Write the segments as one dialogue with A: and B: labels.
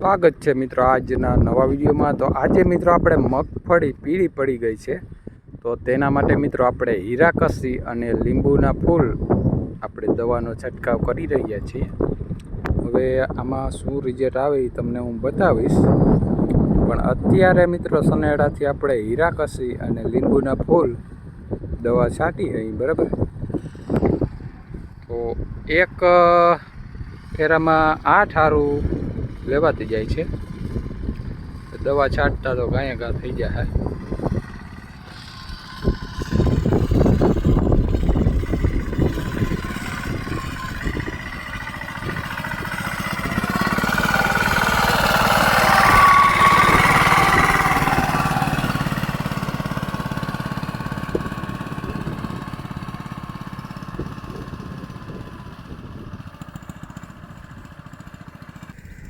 A: સ્વાગત છે મિત્રો આજના નવા વિડીયોમાં. તો આજે મિત્રો આપણે મગફળી પીળી પડી ગઈ છે. તો તેના માટે મિત્રો આપણે હીરાકસી અને લીંબુના ફૂલ આપણે દવાનો છંટકાવ કરી રહ્યા છીએ. હવે આમાં શું રિઝલ્ટ આવે એ તમને હું બતાવીશ. પણ અત્યારે મિત્રો સનેડાથી આપણે હીરાકસી અને લીંબુના ફૂલ દવા છાંટી અહીં બરાબર? તો એક ફેરામાં આઠ હારું લેવાતી જાય છે. દવા છાંટતા તો ગાયા ગા થઈ જાય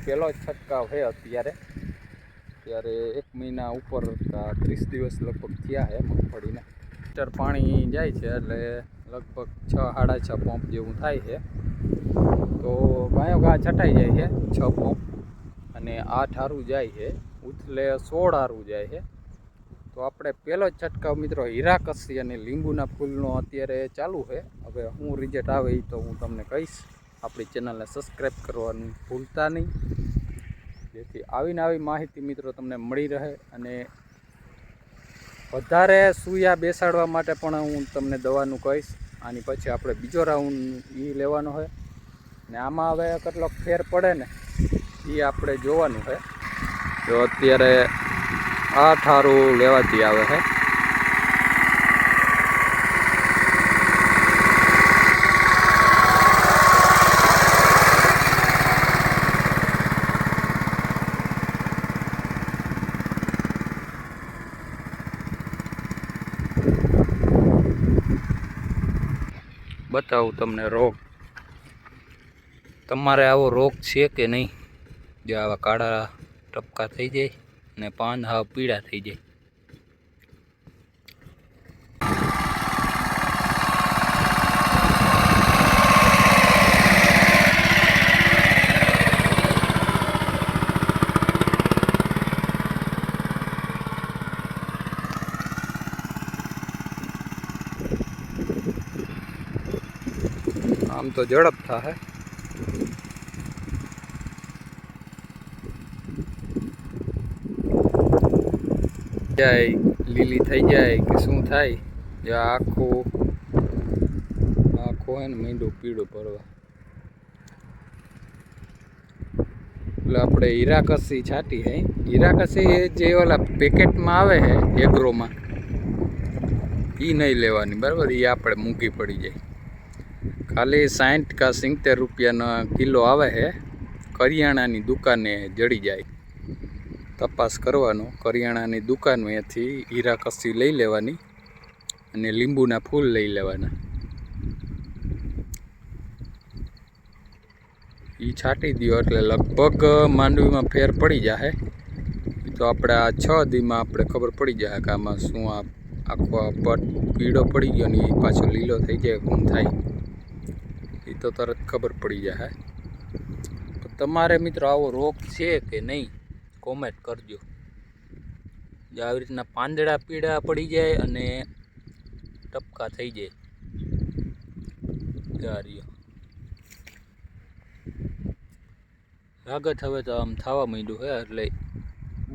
A: પહેલો છંટકાવ છે અત્યારે. ત્યારે એક મહિના ઉપર ત્રીસ દિવસ લગભગ થયા છે મગફળીને. મીટર પાણી જાય છે એટલે લગભગ છ, સાડા છ પંપ જેવું થાય છે. તો ગાયો ગા છટાઈ જાય છે, છ પંપ. અને આઠ હારું જાય છે, ઉથલે સોળ હારું જાય છે. તો આપણે પહેલો જ છંટકાવ મિત્રો હીરાકસી અને લીંબુના ફૂલનો અત્યારે ચાલુ છે. હવે હું રિઝલ્ટ આવે એ તો હું તમને કહીશ. આપણી ચેનલને સબસ્ક્રાઈબ કરવાનું ભૂલતા નહીં. જેથી આવીને આવી માહિતી મિત્રો તમને મળી રહે અને વધારે સૂયા બેસાડવા માટે પણ હું તમને દવાનું કહીશ. આની પછી આપણે બીજો રાઉન્ડ એ લેવાનો હોય ને આમાં હવે કેટલોક ફેર પડે ને એ આપણે જોવાનું છે. તો અત્યારે આ ઠારું લેવાતી આવે છે. બતાવું તમને રોગ. તમારે આવો રોગ છે કે નહીં? જે આવા કાળા ટપકા થઈ જાય ને પાન હાવ પીળા થઈ જાય. આમ તો ઝડપ થાય જાય, લીલી થઈ જાય કે શું થાય? જો આખું આખું હોય ને મીંડું પીળું પડવા. એટલે આપણે હીરાકસી છાટી હે. હીરાકસી એ જે ઓલા પેકેટમાં આવે છે એગ્રોમાં એ નહીં લેવાની, બરાબર? એ આપણે મૂકી પડી જાય. ખાલી સાઠ કા સિત્તેર રૂપિયાનો કિલો આવે છે. કરિયાણાની દુકાને જડી જાય. તપાસ કરવાનો, કરિયાણાની દુકાનમાંથી હીરા કસી લઈ લેવાની અને લીંબુના ફૂલ લઈ લેવાના. એ છાંટી દો એટલે લગભગ માંડવીમાં ફેર પડી જાય તો આપણે આ છ દીમાં આપણે ખબર પડી જાય કે આમાં શું આ આખો પટ પીળો પડી ગયો ને એ પાછો લીલો થઈ જાય, ગુમ થાય. તો તરત ખબર પડી જાય. તો તમારે મિત્રો આવો રોગ છે કે નહીં કોમેન્ટ કરજો. જે આવી રીતના પાંદડા પીળા પડી જાય અને ટપકા થઈ જાય. ગારીઓ લાગત હવે તો આમ થવા માંડ્યું હે, એટલે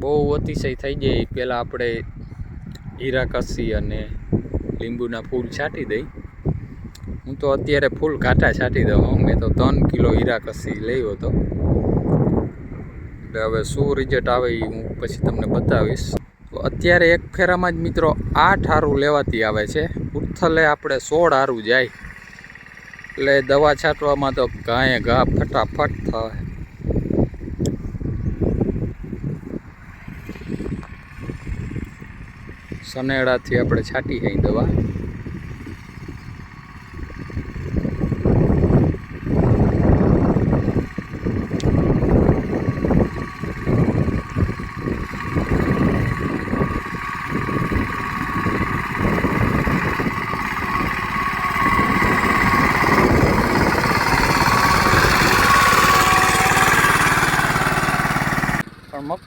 A: બહુ અતિશય થઈ જાય. પહેલાં આપણે હીરાકસી અને લીંબુના ફૂલ છાંટી દઈ. હું તો અત્યારે ફૂલ કાંટા છાંટી દઉં. મેં તો ત્રણ કિલો હીરાકસી લઈ હતો. એટલે હવે શું રિઝલ્ટ આવે એ હું પછી તમને બતાવીશ. તો અત્યારે એક ફેરામાં જ મિત્રો આઠ હારું લેવાતી આવે છે. ઉથલે આપણે સોળ હારું જાય. એટલે દવા છાંટવામાં તો ગાયે ઘા ફટાફટ થાય. સનેડાથી આપણે છાંટી જાય દવા.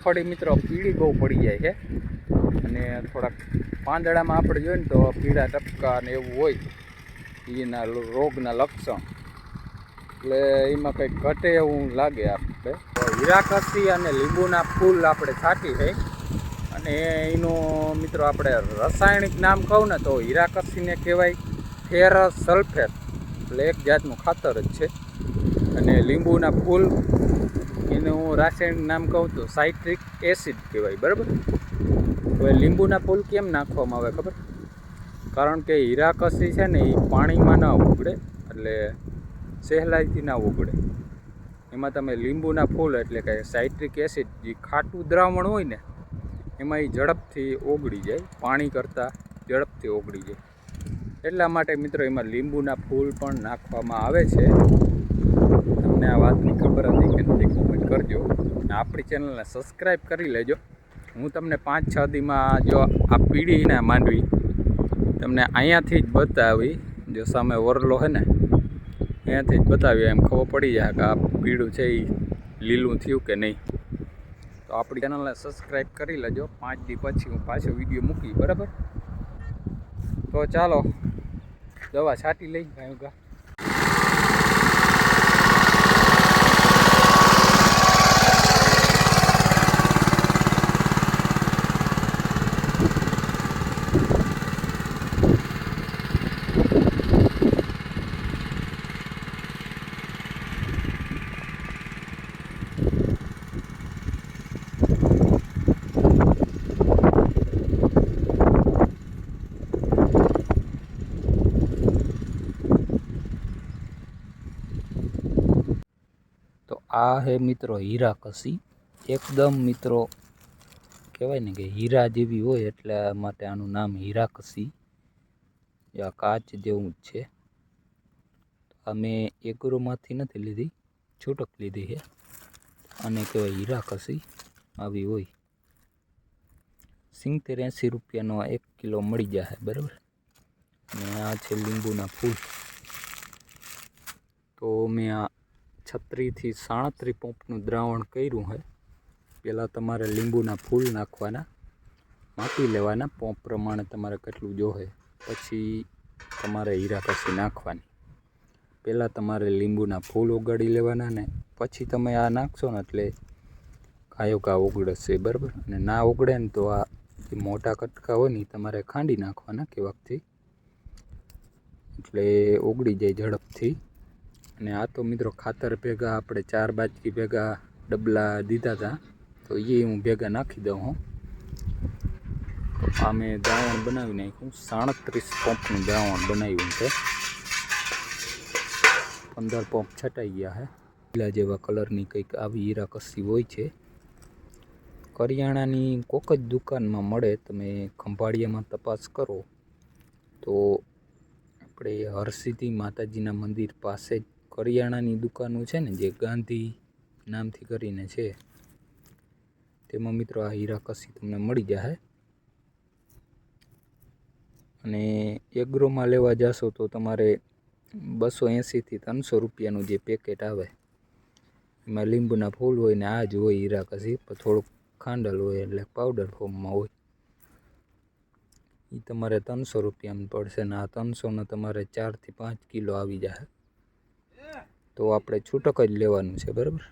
A: મગફળી મિત્રો પીળી બહુ પડી જાય છે. અને થોડાક પાંદડામાં આપણે જોઈએ ને તો પીળા ટપકા ને એવું હોય એના રોગના લક્ષણ. એટલે એમાં કંઈક ઘટે એવું લાગે આપણે. તો હીરાકસી અને લીંબુના ફૂલ આપણે છાંટી છે. અને એનું મિત્રો આપણે રાસાયણિક નામ કહું ને તો હીરાકસીને કહેવાય ફેરસ સલ્ફેટ. એટલે એક જાતનું ખાતર જ છે. અને લીંબુના ફૂલ એનું રાસાયણિક નામ કહું તો સાઇટ્રિક એસિડ કહેવાય, બરાબર? હવે લીંબુના ફૂલ કેમ નાખવામાં આવે ખબર? કારણ કે હીરાકસી છે ને એ પાણીમાં ના ઉગડે, એટલે સહેલાઈથી ના ઉગડે. એમાં તમે લીંબુના ફૂલ એટલે કે સાઇટ્રિક એસિડ જે ખાટું દ્રાવણ હોય ને, એમાં એ ઝડપથી ઓગળી જાય, પાણી કરતાં ઝડપથી ઓગળી જાય. એટલા માટે મિત્રો એમાં લીંબુના ફૂલ પણ નાખવામાં આવે છે. તમને આ વાતની ખબર હતી કે નથી કોમેન્ટ કરજો. અને આપણી ચેનલને સબસ્ક્રાઈબ કરી લેજો. હું તમને પાંચ છ દીમાં જો આ પીઢીને માંડવી તમને અહીંયાથી જ બતાવી, જો સામે વરલો છે ને, અહીંયાથી જ બતાવી, એમ ખબર પડી જાય કે આ પીડું છે એ લીલું થયું કે નહીં. તો આપણી ચેનલને સબસ્ક્રાઈબ કરી લેજો. પાંચ દી પછી હું પાછો વીડિયો મૂકી બરાબર? તો ચાલો, દવા છાંટી લઈ ગયું ગા આ હે મિત્રો હીરા કસી. એકદમ મિત્રો કહેવાય ને કે હીરા જેવી હોય એટલે માટે આનું નામ હીરા કસી. આ કાચ જેવું જ છે. આ મેં એગ્રોમાંથી નથી લીધી, છૂટક લીધી છે અને કહેવાય હીરા કસી આવી હોય. સિત્તેર એંસી રૂપિયાનો એક કિલો મળી જશે બરાબર? અને આ છે લીંબુના ફૂલ. તો મેં આ છત્રીથી સાડત્રીસ પંપનું દ્રાવણ કર્યું હોય, પહેલાં તમારે લીંબુના ફૂલ નાખવાના, માપી લેવાના, પંપ પ્રમાણે તમારે કેટલું જોવે પછી તમારે હીરા કસી નાખવાની. પહેલાં તમારે લીંબુના ફૂલ ઓગાળી લેવાના ને પછી તમે આ નાખશો ને એટલે કાયો કા ઓગળશે, બરાબર? અને ના ઓગળે ને તો આ મોટા કટકા હોય ને તમારે ખાંડી નાખવાના કે વખતે એટલે ઓગળી જાય ઝડપથી. અને આ તો મિત્રો ખાતર ભેગા આપણે ચાર બાજકી ભેગા ડબલા દીધા હતા તો એ હું ભેગા નાખી દઉં હું. આ મેં દ્રાવણ બનાવી નાખ્યું. સાડત્રીસ પંપનું દ્રાવણ બનાવ્યું છે. પંદર પંપ છટાઈ ગયા છે. લીલા જેવા કલરની કંઈક આવી હીરાકસી હોય છે. કરિયાણાની કોક જ દુકાનમાં મળે. તમે ખંભાળિયામાં તપાસ કરો. તો આપણે હરસિદ્ધિ માતાજીના મંદિર પાસે જ કરિયાણાની દુકાનો છે ને, જે ગાંધી નામથી કરીને છે, તેમાં મિત્રો આ હીરા કસી તમને મળી જશે અને એગ્રોમાં લેવા જાશો તો તમારે બસો એંસીથી ત્રણસો રૂપિયાનું જે પેકેટ આવે, એમાં લીંબુના ફૂલ હોય ને, આ જ હોય હીરા કસી, પણ થોડુંક ખાંડલ હોય એટલે પાવડર ફોર્મમાં હોય. એ તમારે ત્રણસો રૂપિયામાં પડશે ને આ ત્રણસોનો તમારે ચારથી પાંચ કિલો આવી જશે તો આપણે છૂટક જ લેવાનું છે બરાબર?